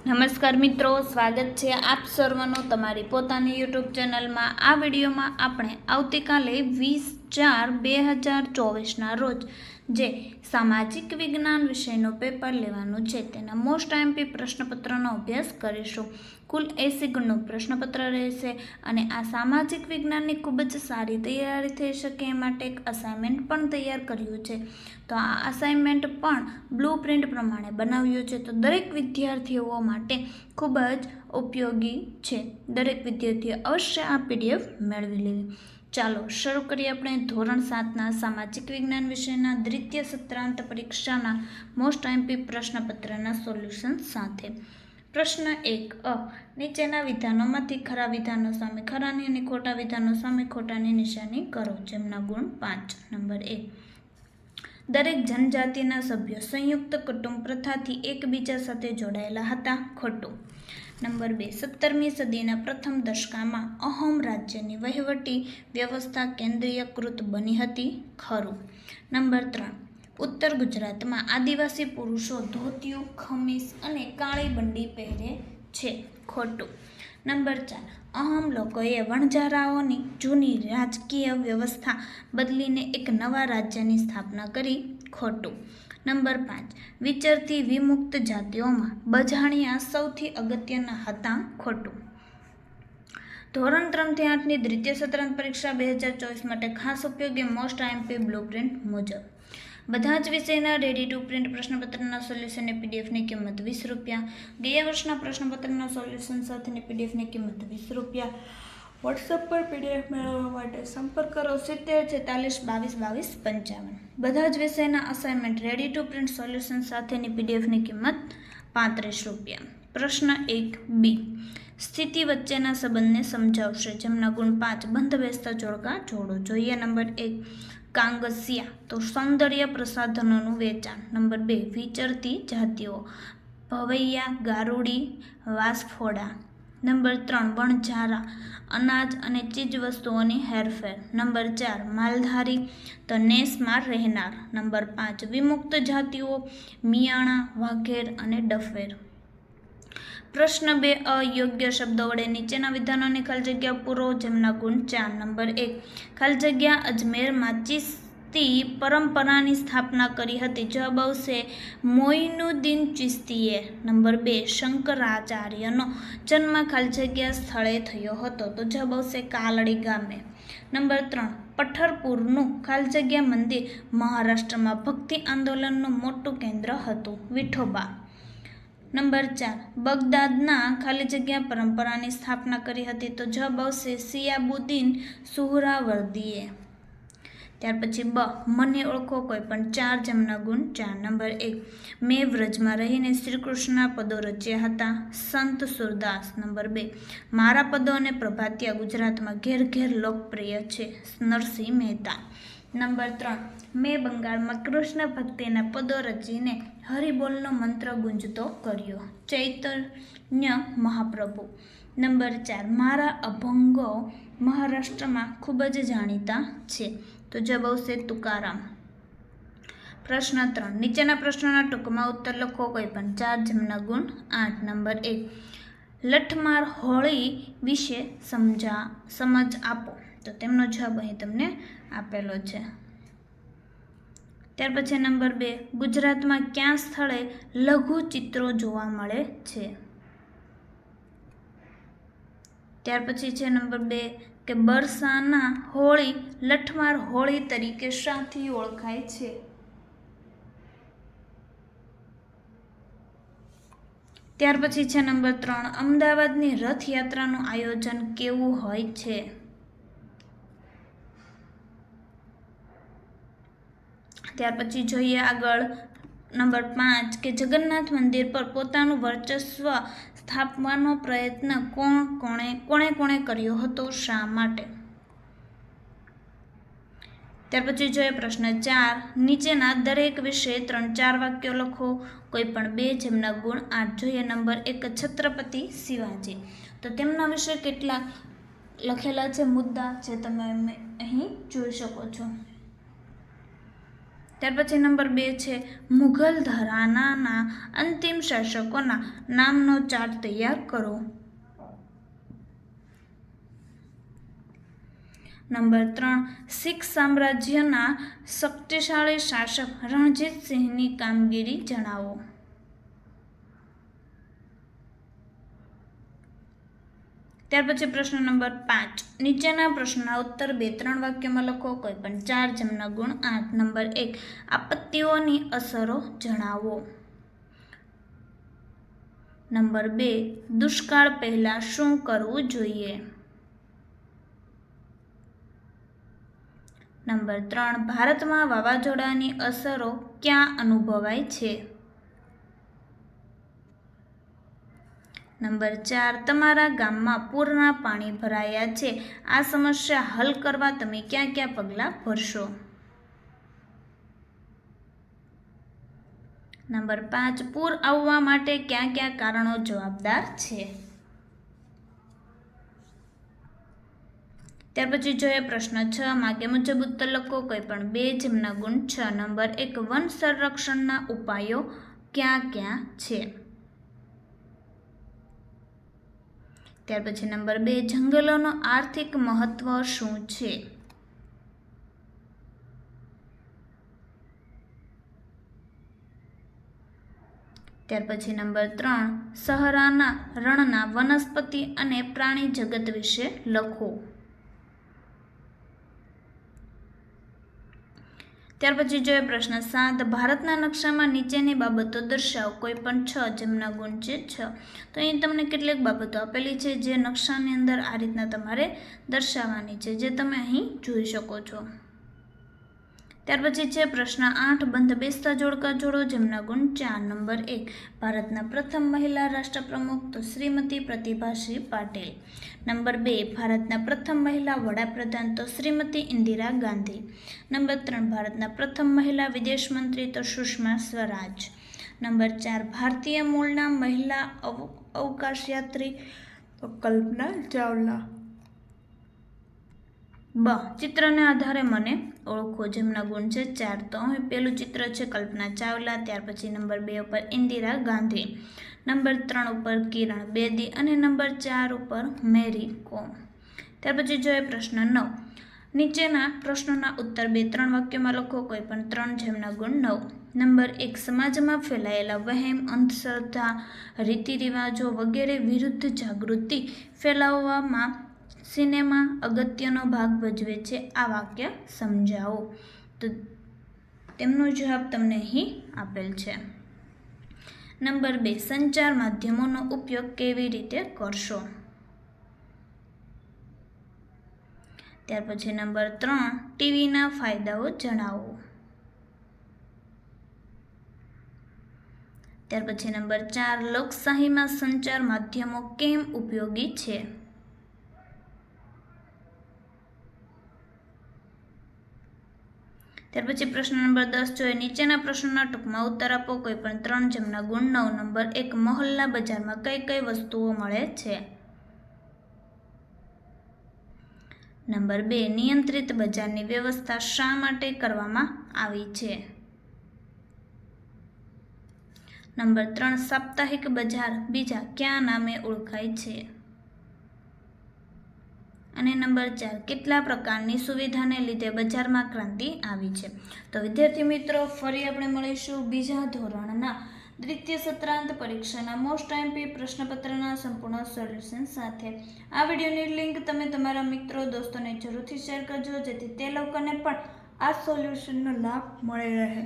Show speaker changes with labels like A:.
A: નમસ્કાર મિત્રો, સ્વાગત છે આપ સર્વનો તમારી પોતાની યુટ્યુબ ચેનલમાં. આ વિડીયોમાં આપણે આવતીકાલે વીસ ચાર બે હજાર ચોવીસના રોજ જે સામાજિક વિજ્ઞાન વિષયનું પેપર લેવાનું છે. તેના મોસ્ટ એમપી પ્રશ્નપત્રનો અભ્યાસ કરીશું. કુલ એસી ગુણનું પ્રશ્નપત્ર રહેશે અને આ સામાજિક વિજ્ઞાનની ખૂબ જ સારી તૈયારી થઈ શકે એ માટે એક અસાઇનમેન્ટ પણ તૈયાર કર્યું છે. તો આ અસાઇનમેન્ટ પણ બ્લુ પ્રિન્ટ પ્રમાણે બનાવ્યું છે. તો દરેક વિદ્યાર્થીઓ માટે ખૂબ જ ઉપયોગી છે. દરેક વિદ્યાર્થીએ અવશ્ય આ પીડીએફ મેળવી લેવી. ચાલો, શરૂ કરીએ આપણે ધોરણ સાતના સામાજિક વિજ્ઞાન વિષયના દ્વિતીય સત્રાંત પરીક્ષાના મોસ્ટ એમપી પ્રશ્નપત્રના સોલ્યુશન સાથે. પ્રશ્ન એક, અ, નીચેના વિધાનોમાંથી ખરા વિધાનો સામે ખરાની અને ખોટા વિધાનો સામે ખોટાની નિશાની કરો, જેમના ગુણ પાંચ. નંબર એક દરેક જનજાતિના સભ્યો સંયુક્ત કુટુંબ પ્રથાથી એકબીજા સાથે જોડાયેલા હતા. ખોટું નંબર બે, સત્તરમી સદીના પ્રથમ દશકામાં અહોમ રાજ્યની વહીવટી વ્યવસ્થા કેન્દ્રીયકૃત બની હતી ખરું. નંબર ત્રણ, ઉત્તર ગુજરાતમાં આદિવાસી પુરુષો ધોતિયું, ખમીસ અને કાળી બંડી પહેરે છે. ખોટું. નંબર ચાર. અહમ લોકોએ વણઝારાઓની જૂની રાજકીય વ્યવસ્થા બદલીને એક નવા રાજ્યની સ્થાપના કરી ખોટું. નંબર પાંચ. વિચરતી વિમુક્ત જાતિઓમાં બજાણિયા સૌથી અગત્યના હતા ખોટું. ધોરણ ત્રણથી આઠની દ્વિતીય સત્રાંત પરીક્ષા બે હજાર ચોવીસ માટે ખાસ ઉપયોગી મોસ્ટ આઈએમપી બ્લુપ્રિન્ટ મુજબ. બધા જ વિષયના રેડી ટુ પ્રિન્ટ પ્રશ્નપત્રના સોલ્યુશનની પીડીએફની કિંમત વીસ રૂપિયા. ગયા વર્ષના પ્રશ્નપત્રના સોલ્યુશન સાથેની પીડીએફની કિંમત વીસ રૂપિયા. વોટ્સઅપ પર પીડીએફ મેળવવા માટે સંપર્ક કરો સિત્તેર છેતાલીસ બાવીસ બાવીસ પંચાવન. બધા જ વિષયના assignment ready to print solution સાથેની પીડીએફની કિંમત પાંત્રીસ રૂપિયા. પ્રશ્ન એક બી. સ્થિતિ વચ્ચેના સંબંધને સમજાવશે. જેમના ગુણ પાંચ, બંધ બેસતા જોડકા, જોડો. જોઈએ નંબર એક. કાંગસિયા, તો સૌંદર્ય પ્રસાધનોનું વેચાણ. નંબર બે, વિચરતી જાતિઓ. ભવૈયા, ગારુડી, વાસફોડા. નંબર ત્રણ, વણઝારા. અનાજ અને ચીજવસ્તુઓની હેરફેર. નંબર ચાર, માલધારી, તો નેસમાં રહેનાર. નંબર પાંચ, વિમુક્ત જાતિઓ, મિયાણા, વાઘેર અને ડફેર. પ્રશ્ન બે, અયોગ્ય શબ્દો વડે નીચેના વિધાનોની ખાલી જગ્યા પૂરો, જેમના ગુણ ચાર, નંબર એક. ખાલી જગ્યા અજમેરમાં ચિસ્તી પરંપરાની સ્થાપના કરી હતી. જવાબ આવશે, મોઇનુદ્દીન ચિસ્તીએ. નંબર બે, શંકરાચાર્યનો જન્મ ખાલી જગ્યા સ્થળે થયો હતો. તો જવાબ આવશે, કાલડી ગામે. નંબર ત્રણ પઠ્ઠરપુરનું ખાલી જગ્યા મંદિર મહારાષ્ટ્રમાં ભક્તિ આંદોલનનું મોટું કેન્દ્ર હતું. વિઠોબા. નંબર ચાર, બગદાદના ખાલી જગ્યા પરંપરાની સ્થાપના કરી હતી તો જવાબ આવશે સિયાબુદ્દીન સુહરાવર્દીએ. ત્યાર પછી બ, મને ઓળખો કોઈ પણ ચાર જમના ગુણ ચાર. નંબર એક, મેં વ્રજમાં રહીને શ્રી કૃષ્ણના પદો રચ્યા હતા. સંત સુરદાસ. નંબર બે, મારા પદો અને પ્રભાતિયા ગુજરાતમાં ઘેર ઘેર લોકપ્રિય છે. નરસિંહ મહેતા. નંબર ત્રણ, મેં બંગાળમાં કૃષ્ણ ભક્તિના પદો રચીને હરિબોલનો મંત્ર ગુંજતો કર્યો. ચૈતન્ય મહાપ્રભુ. નંબર ચાર, મારા અભંગો મહારાષ્ટ્રમાં ખૂબ જ જાણીતા છે. તો જવાબ આવશે તુકારામ. પ્રશ્ન ત્રણ, નીચેના પ્રશ્નોના ટૂંકમાં ઉત્તર લખો કોઈ પણ ચાર જમના ગુણ આઠ. નંબર એક, લઠમાર હોળી વિશે સમજા, સમજ આપો. તો તેમનો જવાબ અહીં તમને આપેલો છે. ત્યાર પછી નંબર બે. ગુજરાતમાં ક્યાં સ્થળે લઘુ ચિત્રો જોવા મળે છે? ત્યાર પછી છે નંબર બે કે બરસાના હોળી લઠમાર હોળી તરીકે શાથી ઓળખાય છે. ત્યાર પછી છે નંબર ત્રણ. અમદાવાદની રથયાત્રાનું આયોજન કેવું હોય છે? ત્યાર પછી જોઈએ આગળ નંબર પાંચ કે જગન્નાથ મંદિર પર પોતાનું વર્ચસ્વ સ્થાપવાનો પ્રયત્ન કોણ કોણે કોણે કોણે કર્યો હતો શા માટે? ત્યાર પછી જોઈએ પ્રશ્ન ચાર. નીચેના દરેક વિશે ત્રણ ચાર વાક્યો લખો. કોઈ પણ બે જેમના ગુણ આઠ જોઈએ. નંબર એક, છત્રપતિ શિવાજી. તો તેમના વિશે કેટલાક લખેલા છે મુદ્દા જે તમે અહીં જોઈ શકો છો? ત્યાર પછી નંબર બે છે, મુઘલ ઘરાનાના અંતિમ શાસકોના નામનો ચાર્ટ તૈયાર કરો. નંબર ત્રણ, શીખ સામ્રાજ્યના શક્તિશાળી શાસક રણજીત સિંહની કામગીરી જણાવો. ત્યાર પછી પ્રશ્ન નંબર પાંચ. નીચેના પ્રશ્નના ઉત્તર બે ત્રણ વાક્યમાં લખો, કોઈ પણ ચાર જેમના ગુણ, આઠ નંબર એક. આપત્તિઓની અસરો જણાવો. નંબર બે, દુષ્કાળ પહેલાં શું કરવું જોઈએ? નંબર ત્રણ, ભારતમાં વાવાઝોડાની અસરો ક્યાં અનુભવાય છે? નંબર ચાર, તમારા ગામમાં પૂરના પાણી ભરાયા છે. આ સમસ્યા હલ કરવા તમે ક્યાં ક્યાં પગલાં ભરશો? નંબર પાંચ, પૂર આવવા માટે ક્યાં ક્યાં કારણો જવાબદાર છે? ત્યાર પછી જોઈએ પ્રશ્ન છ. માગે મુજબ ઉત્તર લખો. કોઈ પણ બે જેમના ગુણ છ. નંબર એક, વન સંરક્ષણના ઉપાયો ક્યાં ક્યાં છે? ત્યાર પછી નંબર બે, જંગલોનો આર્થિક મહત્વ શું છે? ત્યાર પછી નંબર ત્રણ, સહરાના રણના વનસ્પતિ અને પ્રાણી જગત વિશે લખો. ત્યાર પછી જોઈએ પ્રશ્ન સાત. ભારતના નકશામાં નીચેની બાબતો દર્શાવો. કોઈ પણ છ જેમના ગુણ છે છ. તો અહીં તમને કેટલીક બાબતો આપેલી છે જે નકશાની અંદર આ રીતના તમારે દર્શાવવાની છે, જે તમે અહીં જોઈ શકો છો. ત્યાર પછી છે પ્રશ્ન આઠ, બંધ બેસતા જોડકા જોડો, જેમના ગુણ ચાર, નંબર એક. ભારતના પ્રથમ મહિલા રાષ્ટ્રપ્રમુખ તો શ્રીમતી પ્રતિભાસિંહ પાટીલ. નંબર બે, ભારતના પ્રથમ મહિલા વડાપ્રધાન તો શ્રીમતી ઇન્દિરા ગાંધી. નંબર ત્રણ, ભારતના પ્રથમ મહિલા વિદેશ મંત્રી તો સુષ્મા સ્વરાજ. નંબર ચાર, ભારતીય મૂળના મહિલા અવ અવકાશયાત્રી તો કલ્પના ચાવલા. બ, ચિત્રને આધારે મને ઓળખો. જેમના ગુણ છે ચાર. તો અહીં પેલું ચિત્ર છે કલ્પના ચાવલા, ત્યાર પછી નંબર બે ઉપર ઇન્દિરા ગાંધી, નંબર ત્રણ ઉપર કિરણ બેદી અને નંબર ચાર ઉપર મેરી કોમ. ત્યાર પછી જોઈએ પ્રશ્ન નવ. નીચેના પ્રશ્નોના ઉત્તર બે ત્રણ વાક્યોમાં લખો, કોઈ પણ ત્રણ જેમના ગુણ નવ. નંબર એક, સમાજમાં ફેલાયેલા વહેમ, અંધશ્રદ્ધા રીતિ રિવાજો વગેરે વિરુદ્ધ જાગૃતિ ફેલાવવામાં સિનેમા અગત્યનો ભાગ ભજવે છે આ વાક્ય સમજાવો. તો તેમનો જવાબ તમને અહીં આપેલ છે. નંબર બે, સંચાર માધ્યમોનો ઉપયોગ કેવી રીતે કરશો? ત્યાર પછી નંબર ત્રણ, ટીવીના ફાયદાઓ જણાવો. ત્યાર પછી નંબર ચાર, લોકશાહીમાં સંચાર માધ્યમો કેમ ઉપયોગી છે? ત્યાર પછી પ્રશ્ન નંબર દસ જોઈએ નીચેના પ્રશ્નોના ટૂંકમાં ઉત્તર આપો, કોઈ પણ ત્રણ જેમના ગુણ, નવ નંબર એક મહોલ્લા બજારમાં કઈ કઈ વસ્તુઓ મળે છે? નંબર બે, નિયંત્રિત બજારની વ્યવસ્થા શા માટે કરવામાં આવી છે? નંબર ત્રણ, સાપ્તાહિક બજાર બીજા કયા નામે ઓળખાય છે? અને નંબર ચાર, કેટલા પ્રકારની સુવિધાને લીધે બજારમાં ક્રાંતિ આવી છે? તો વિદ્યાર્થી મિત્રો, ફરી આપણે મળીશું બીજા ધોરણના દ્વિતીય સત્રાંત પરીક્ષાના મોસ્ટ આઈમ્પી પ્રશ્નપત્રના સંપૂર્ણ સોલ્યુશન સાથે. આ વિડીયોની લિંક તમે તમારા મિત્રો, દોસ્તોને જરૂરથી શેર કરજો, જેથી તે લોકોને પણ આ સોલ્યુશનનો લાભ મળી રહે.